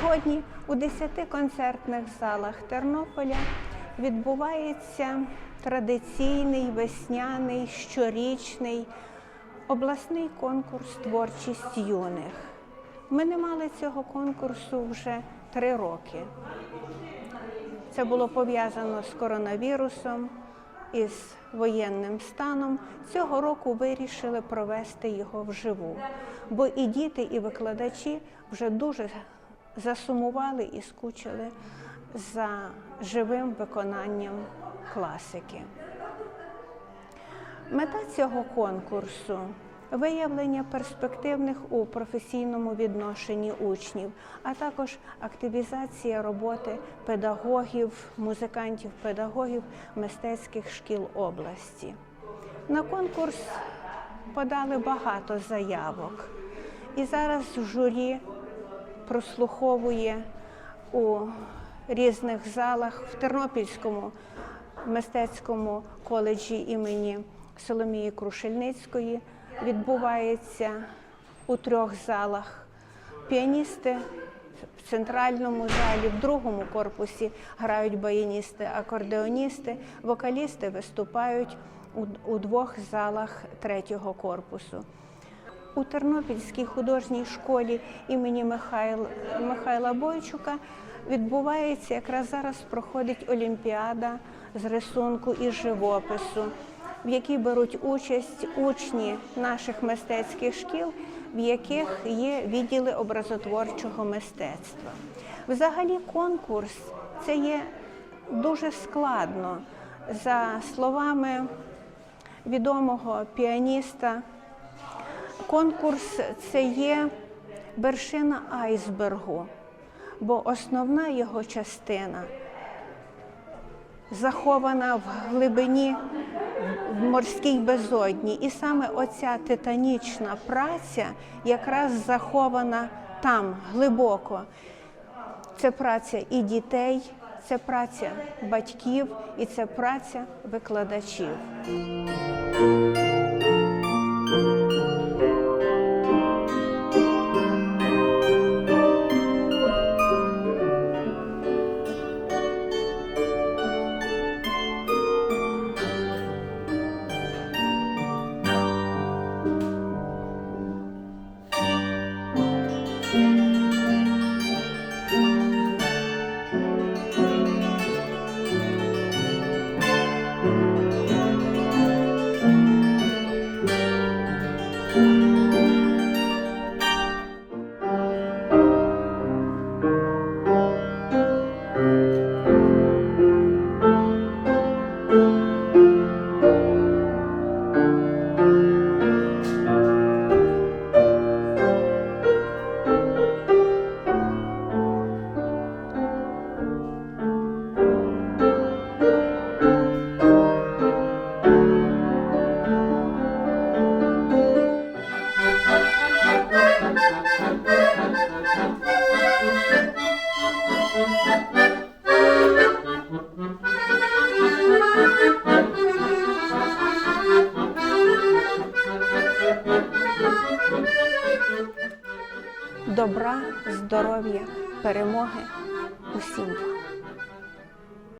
Сьогодні у 10 концертних залах Тернополя відбувається традиційний весняний щорічний обласний конкурс Творчість юних. Ми не мали цього конкурсу вже три роки. Це було пов'язано з коронавірусом із воєнним станом. Цього року вирішили провести його вживу, бо і діти, і викладачі вже дуже засумували і скучили за живим виконанням класики. Мета цього конкурсу виявлення перспективних у професійному відношенні учнів, а також активізація роботи педагогів, музикантів, педагогів мистецьких шкіл області. На конкурс подали багато заявок, і зараз журі прослуховує у різних залах в Тернопільському мистецькому коледжі імені Соломії Крушельницької відбувається у трьох залах. Піаністи в центральному залі, в другому корпусі грають баяністи, акордеоністи, вокалісти виступають у, двох залах третього корпусу. У Тернопільській художній школі імені Михайл, Михайла Бойчука відбувається якраз зараз проходить олімпіада з рисунку і живопису, в якій беруть участь учні наших мистецьких шкіл, в яких є відділи образотворчого мистецтва. Взагалі, конкурс це є дуже складно. За словами відомого піаніста. Конкурс це є вершина айсбергу, бо основна його частина захована в глибині в морській безодні. І саме оця титанічна праця якраз захована там глибоко. Це праця і дітей, це праця батьків, і це праця викладачів. Добра, здоров'я, перемоги усім.